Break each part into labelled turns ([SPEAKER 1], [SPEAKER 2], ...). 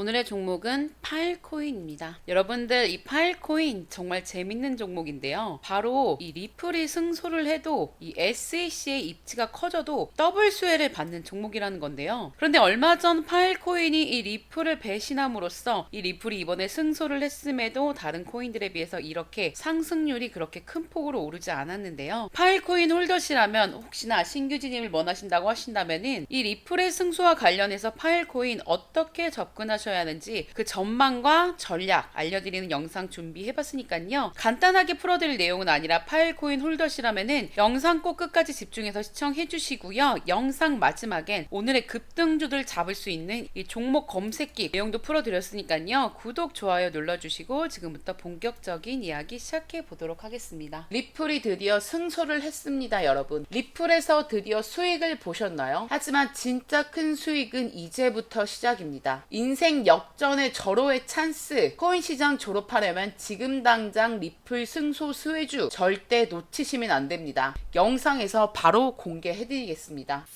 [SPEAKER 1] 오늘의 종목은 파일코인입니다. 여러분들 이 파일코인 정말 재밌는 종목인데요. 바로 이 리플이 승소를 해도 이 SEC의 입지가 커져도 더블 수혜를 받는 종목이라는 건데요. 그런데 얼마 전 파일코인이 이 리플을 배신함으로써 이 리플이 이번에 승소를 했음에도 다른 코인들에 비해서 이렇게 상승률이 그렇게 큰 폭으로 오르지 않았는데요. 파일코인 홀더시라면 혹시나 신규 진입을 원하신다고 하신다면은 이 리플의 승소와 관련해서 파일코인 어떻게 접근하셔야 하는지 그 전망과 전략 알려드리는 영상 준비해봤으니까요. 간단하게 풀어드릴 내용은 아니라 파일코인 홀더시라면은 영상 꼭 끝까지 집중해서 시청해주시고요. 영상 마지막엔 오늘의 급등주들 잡을 수 있는 이 종목 검색기 내용도 풀어드렸으니까요. 구독, 좋아요 눌러주시고 지금부터 본격적인 이야기 시작해 보도록 하겠습니다. 리플이 드디어 승소를 했습니다, 여러분. 리플에서 드디어 수익을 보셨나요? 하지만 진짜 큰 수익은 이제부터 시작입니다. 인생 역전의 절호의 찬스. 코인 시장 졸업하려면 지금 당장 리플 승소 수혜주 절대 놓치시면 안 됩니다. 영상에서 바로 공개해드리겠습니다.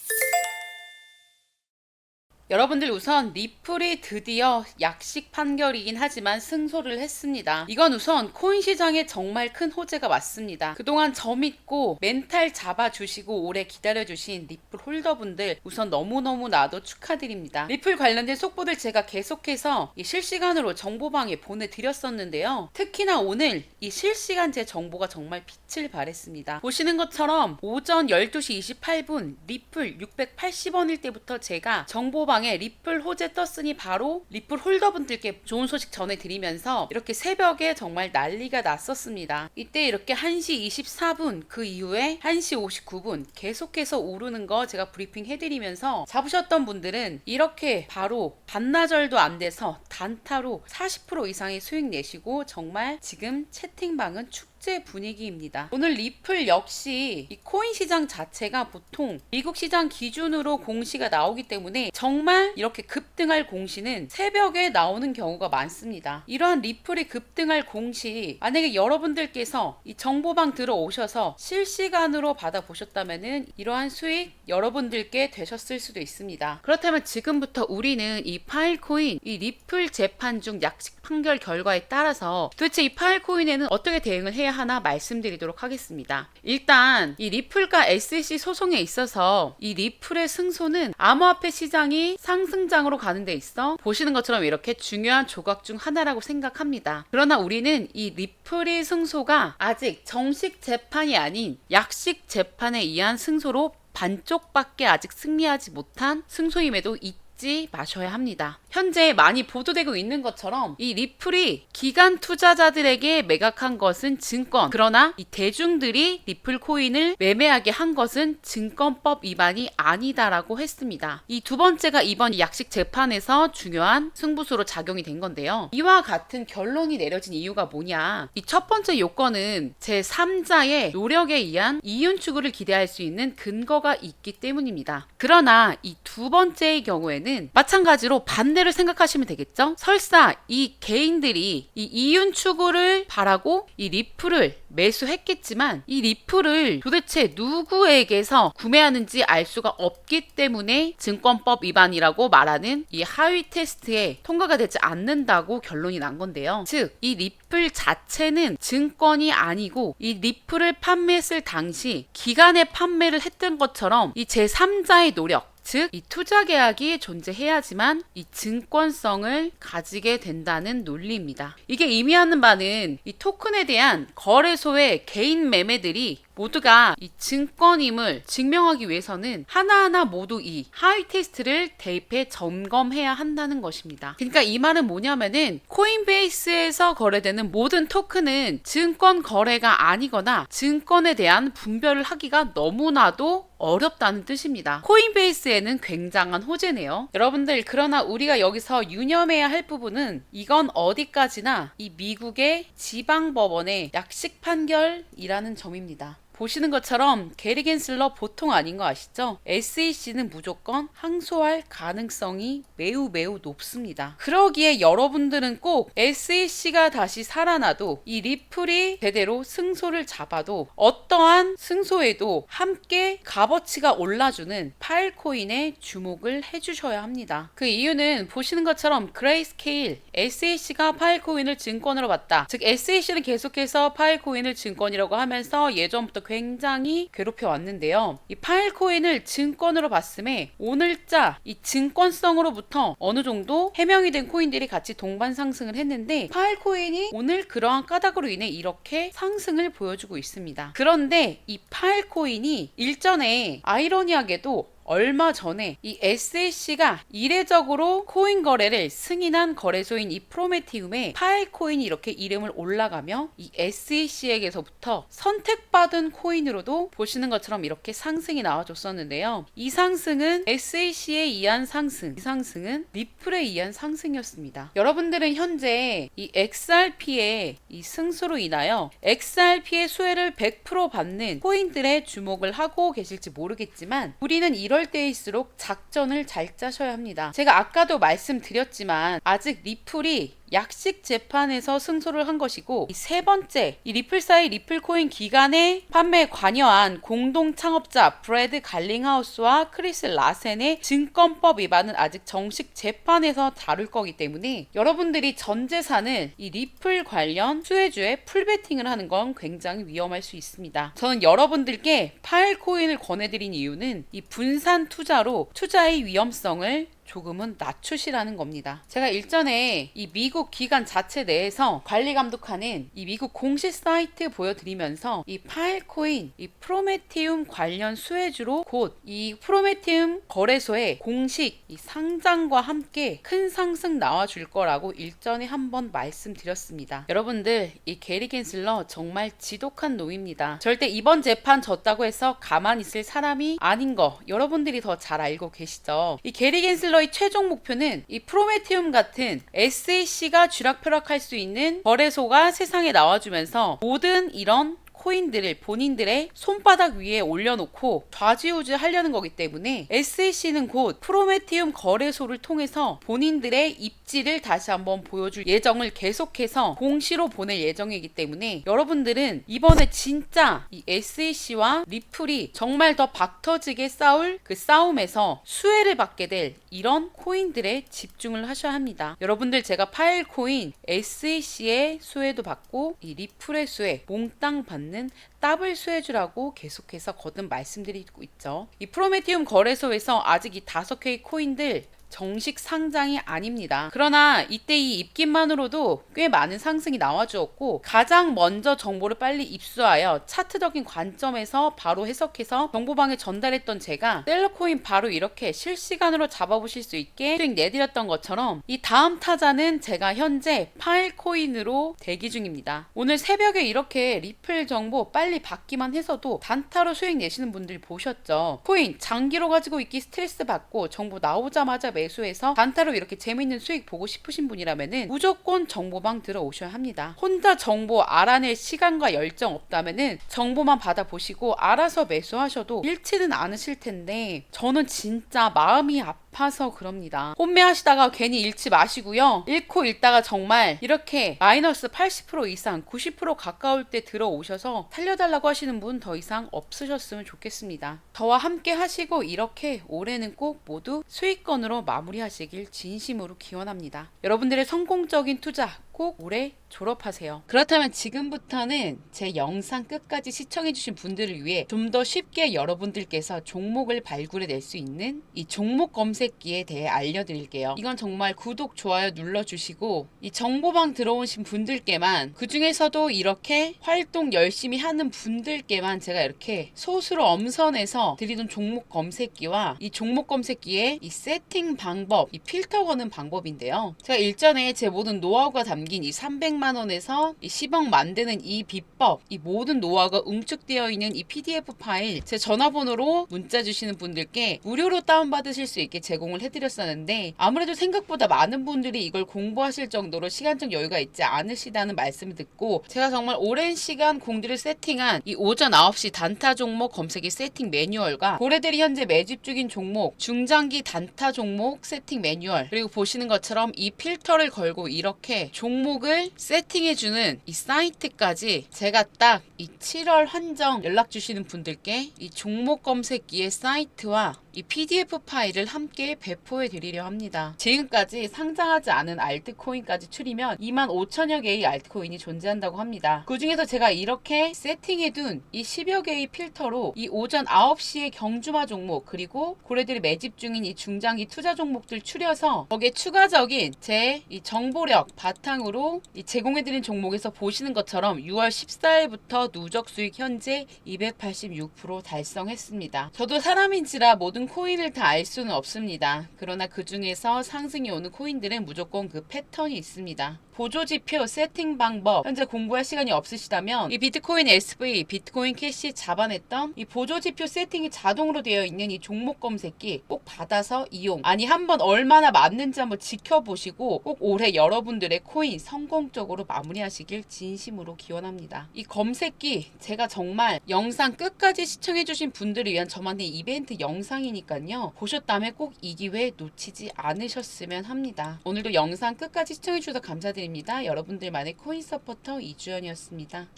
[SPEAKER 1] 여러분들 우선 리플이 드디어 약식 판결이긴 하지만 승소를 했습니다. 이건 우선 코인 시장에 정말 큰 호재가 맞습니다. 그동안 저 믿고 멘탈 잡아주시고 오래 기다려주신 리플 홀더분들 우선 너무너무나도 축하드립니다. 리플 관련된 속보들 제가 계속해서 이 실시간으로 정보방에 보내드렸었는데요. 특히나 오늘 이 실시간제 정보가 정말 빛을 발했습니다. 보시는 것처럼 오전 12시 28분 리플 680원일 때부터 제가 정보방 방에 리플 호재 떴으니 바로 리플 홀더분들께 좋은 소식 전해드리면서 이렇게 새벽에 정말 난리가 났었습니다. 이때 이렇게 1시 24분 그 이후에 1시 59분 계속해서 오르는 거 제가 브리핑 해드리면서 잡으셨던 분들은 이렇게 바로 반나절도 안 돼서 단타로 40% 이상의 수익 내시고 정말 지금 채팅방은 축 축제 분위기입니다. 오늘 리플 역시 이 코인 시장 자체가 보통 미국 시장 기준으로 공시가 나오기 때문에 정말 이렇게 급등할 공시는 새벽에 나오는 경우가 많습니다. 이러한 리플이 급등할 공시 만약에 여러분들께서 이 정보방 들어오셔서 실시간으로 받아보셨다면은 이러한 수익 여러분들께 되셨을 수도 있습니다. 그렇다면 지금부터 우리는 이 파일코인 이 리플 재판 중 약식 판결 결과에 따라서 도대체 이 파일코인에는 어떻게 대응을 해야 하나 말씀드리도록 하겠습니다. 일단 이 리플과 SEC 소송에 있어서 이 리플의 승소는 암호화폐 시장이 상승장으로 가는 데 있어 보시는 것처럼 이렇게 중요한 조각 중 하나라고 생각합니다. 그러나 우리는 이 리플의 승소가 아직 정식 재판이 아닌 약식 재판에 의한 승소로 반쪽밖에 아직 승리하지 못한 승소임에도 이 잊지 마셔야 합니다. 현재 많이 보도되고 있는 것처럼 이 리플이 기간 투자자들에게 매각한 것은 증권. 그러나 이 대중들이 리플 코인을 매매하게 한 것은 증권법 위반이 아니다라고 했습니다. 이 두 번째가 이번 약식 재판에서 중요한 승부수로 작용이 된 건데요. 이와 같은 결론이 내려진 이유가 뭐냐? 이 첫 번째 요건은 제3자의 노력에 의한 이윤 추구를 기대할 수 있는 근거가 있기 때문입니다. 그러나 이 두 번째의 경우에는 마찬가지로 반대를 생각하시면 되겠죠? 설사 이 개인들이 이 이윤 추구를 바라고 이 리플을 매수했겠지만 이 리플을 도대체 누구에게서 구매하는지 알 수가 없기 때문에 증권법 위반이라고 말하는 이 하위 테스트에 통과가 되지 않는다고 결론이 난 건데요. 즉, 이 리플 자체는 증권이 아니고 이 리플을 판매했을 당시 기간에 판매를 했던 것처럼 이 제3자의 노력 즉, 이 투자 계약이 존재해야지만 이 증권성을 가지게 된다는 논리입니다. 이게 의미하는 바는 이 토큰에 대한 거래소의 개인 매매들이 모두가 이 증권임을 증명하기 위해서는 하나하나 모두 이 하위 테스트를 대입해 점검해야 한다는 것입니다. 그러니까 이 말은 뭐냐면은 코인베이스에서 거래되는 모든 토큰은 증권 거래가 아니거나 증권에 대한 분별을 하기가 너무나도 어렵다는 뜻입니다. 코인베이스에는 굉장한 호재네요. 여러분들, 그러나 우리가 여기서 유념해야 할 부분은 이건 어디까지나 이 미국의 지방법원의 약식 판결이라는 점입니다. 보시는 것처럼 게리 겐슬러 보통 아닌 거 아시죠? SEC는 무조건 항소할 가능성이 매우 매우 높습니다. 그러기에 여러분들은 꼭 SEC가 다시 살아나도 이 리플이 제대로 승소를 잡아도 어떠한 승소에도 함께 값어치가 올라주는 파일코인에 주목을 해주셔야 합니다. 그 이유는 보시는 것처럼 그레이스케일 SEC가 파일코인을 증권으로 봤다. 즉 SEC는 계속해서 파일코인을 증권이라고 하면서 예전부터 굉장히 괴롭혀 왔는데요. 이 파일코인을 증권으로 봤음에 오늘자 이 증권성으로부터 어느 정도 해명이 된 코인들이 같이 동반 상승을 했는데 파일코인이 오늘 그러한 까닭으로 인해 이렇게 상승을 보여주고 있습니다. 그런데 이 파일코인이 일전에 아이러니하게도 얼마 전에 이 SAC가 이례적으로 코인 거래를 승인한 거래소인 이 프로메티움에 파일 코인이 이렇게 이름을 올라가며 이 SAC에게서부터 선택받은 코인으로도 보시는 것처럼 이렇게 상승이 나와줬었는데요. 이 상승은 SAC에 의한 상승, 이 상승은 리플에 의한 상승이었습니다. 여러분들은 현재 이 XRP의 이 승수로 인하여 XRP의 수혜를 100% 받는 코인들의 주목을 하고 계실지 모르겠지만 우리는 이럴 때일수록 작전을 잘 짜셔야 합니다. 제가 아까도 말씀드렸지만 아직 리플이 약식 재판에서 승소를 한 것이고 이세 번째 이 리플사의 리플코인 기간에 판매에 관여한 공동 창업자 브래드 갈링하우스와 크리스 라센의 증권법 위반은 아직 정식 재판에서 다룰 거기 때문에 여러분들이 전 재산을 이 리플 관련 수혜주에 풀베팅을 하는 건 굉장히 위험할 수 있습니다. 저는 여러분들께 파일 코인을 권해드린 이유는 이 분산 투자로 투자의 위험성을 조금은 낮추시라는 겁니다. 제가 일전에 이 미국 기관 자체 내에서 관리 감독하는 이 미국 공식 사이트 보여드리면서 이 파일코인, 이 프로메티움 관련 수혜주로 곧 이 프로메티움 거래소의 공식 이 상장과 함께 큰 상승 나와줄 거라고 일전에 한번 말씀드렸습니다. 여러분들 이 게리 겐슬러 정말 지독한 놈입니다. 절대 이번 재판 졌다고 해서 가만히 있을 사람이 아닌 거 여러분들이 더 잘 알고 계시죠. 이 게리 겐슬러 의 최종 목표는 이 프로메티움 같은 SAC가 쥐락펴락할 수 있는 거래소가 세상에 나와주면서 모든 이런 코인들을 본인들의 손바닥 위에 올려놓고 좌지우지 하려는 거기 때문에 SAC는 곧 프로메티움 거래소를 통해서 본인들의 입지를 다시 한번 보여줄 예정을 계속해서 공시로 보낼 예정이기 때문에 여러분들은 이번에 진짜 이 SAC와 리플이 정말 더 박터지게 싸울 그 싸움에서 수혜를 받게 될 이런 코인들에 집중을 하셔야 합니다. 여러분들 제가 파일 코인 SAC의 수혜도 받고 이 리플의 수혜 몽땅 받는 더블 수혜주라고 계속해서 거듭 말씀드리고 있죠. 이 프로메티움 거래소에서 아직 이 다섯 개의 코인들 정식 상장이 아닙니다. 그러나 이때 이 입김만으로도 꽤 많은 상승이 나와주었고 가장 먼저 정보를 빨리 입수하여 차트적인 관점에서 바로 해석해서 정보방에 전달했던 제가 셀러코인 바로 이렇게 실시간으로 잡아보실 수 있게 수익 내드렸던 것처럼 이 다음 타자는 제가 현재 파일코인으로 대기 중입니다. 오늘 새벽에 이렇게 리플 정보 빨리 받기만 해서도 단타로 수익 내시는 분들 보셨죠? 코인 장기로 가지고 있기 스트레스 받고 정보 나오자마자 매 수해서 단타로 이렇게 재밌는 수익 보고 싶으신 분이라면은 무조건 정보방 들어오셔야 합니다. 혼자 정보 알아낼 시간과 열정 없다면은 정보만 받아보시고 알아서 매수하셔도 잃지는 않으실 텐데 저는 진짜 마음이 아파 서 그럽니다. 혼매하시다가 괜히 잃지 마시고요. 잃고 잃다가 정말 이렇게 마이너스 80% 이상 90% 가까울 때 들어오셔서 살려달라고 하시는 분 더 이상 없으셨으면 좋겠습니다. 저와 함께 하시고 이렇게 올해는 꼭 모두 수익권으로 마무리하시길 진심으로 기원합니다. 여러분들의 성공적인 투자 꼭 올해 졸업하세요. 그렇다면 지금부터는 제 영상 끝까지 시청해주신 분들을 위해 좀 더 쉽게 여러분들께서 종목을 발굴해 낼 수 있는 이 종목 검색기에 대해 알려드릴게요. 이건 정말 구독, 좋아요 눌러주시고 이 정보방 들어오신 분들께만 그 중에서도 이렇게 활동 열심히 하는 분들께만 제가 이렇게 소수로 엄선해서 드리던 종목 검색기와 이 종목 검색기의 이 세팅 방법, 이 필터 거는 방법인데요. 제가 일전에 제 모든 노하우가 담긴 이 300만 원에서 이 10억 만드는 이 비법, 이 모든 노하우가 응축되어 있는 이 PDF 파일 제 전화번호로 문자 주시는 분들께 무료로 다운받으실 수 있게 제 제공을 해드렸었는데 아무래도 생각보다 많은 분들이 이걸 공부하실 정도로 시간적 여유가 있지 않으시다는 말씀을 듣고 제가 정말 오랜 시간 공들을 세팅한 이 오전 9시 단타 종목 검색기 세팅 매뉴얼과 고래들이 현재 매집 중인 종목 중장기 단타 종목 세팅 매뉴얼 그리고 보시는 것처럼 이 필터를 걸고 이렇게 종 목을 세팅해주는 이 사이트까지 제가 딱 이 7월 한정 연락 주시는 분들께 이 종목 검색기의 사이트와 이 PDF 파일을 함께 배포해 드리려 합니다. 지금까지 상장하지 않은 알트코인까지 추리면 2만 5천여 개의 알트코인이 존재한다고 합니다. 그 중에서 제가 이렇게 세팅해 둔 이 10여 개의 필터로 이 오전 9시에 경주마 종목 그리고 고래들이 매집 중인 이 중장기 투자 종목들 추려서 거기에 추가적인 제 이 정보력 바탕으로 이 제공해 드린 종목에서 보시는 것처럼 6월 14일부터 누적 수익 현재 286% 달성했습니다. 저도 사람인지라 모든 코인을 다 알 수는 없습니다. 그러나 그 중에서 상승이 오는 코인들은 무조건 그 패턴이 있습니다. 보조 지표 세팅 방법 현재 공부할 시간이 없으시다면 이 비트코인 SV 비트코인 캐시 잡아냈던 이 보조 지표 세팅이 자동으로 되어 있는 이 종목 검색기 꼭 받아서 이용 아니 한번 얼마나 맞는지 한번 지켜보시고 꼭 올해 여러분들의 코인 성공적으로 마무리하시길 진심으로 기원합니다. 이 검색기 제가 정말 영상 끝까지 시청해주신 분들을 위한 저만의 이벤트 영상이니까요. 보셨다면 꼭 이 기회 놓치지 않으셨으면 합니다. 오늘도 영상 끝까지 시청해주셔서 감사드립니다. 여러분들만의 코인 서포터 이주연이었습니다.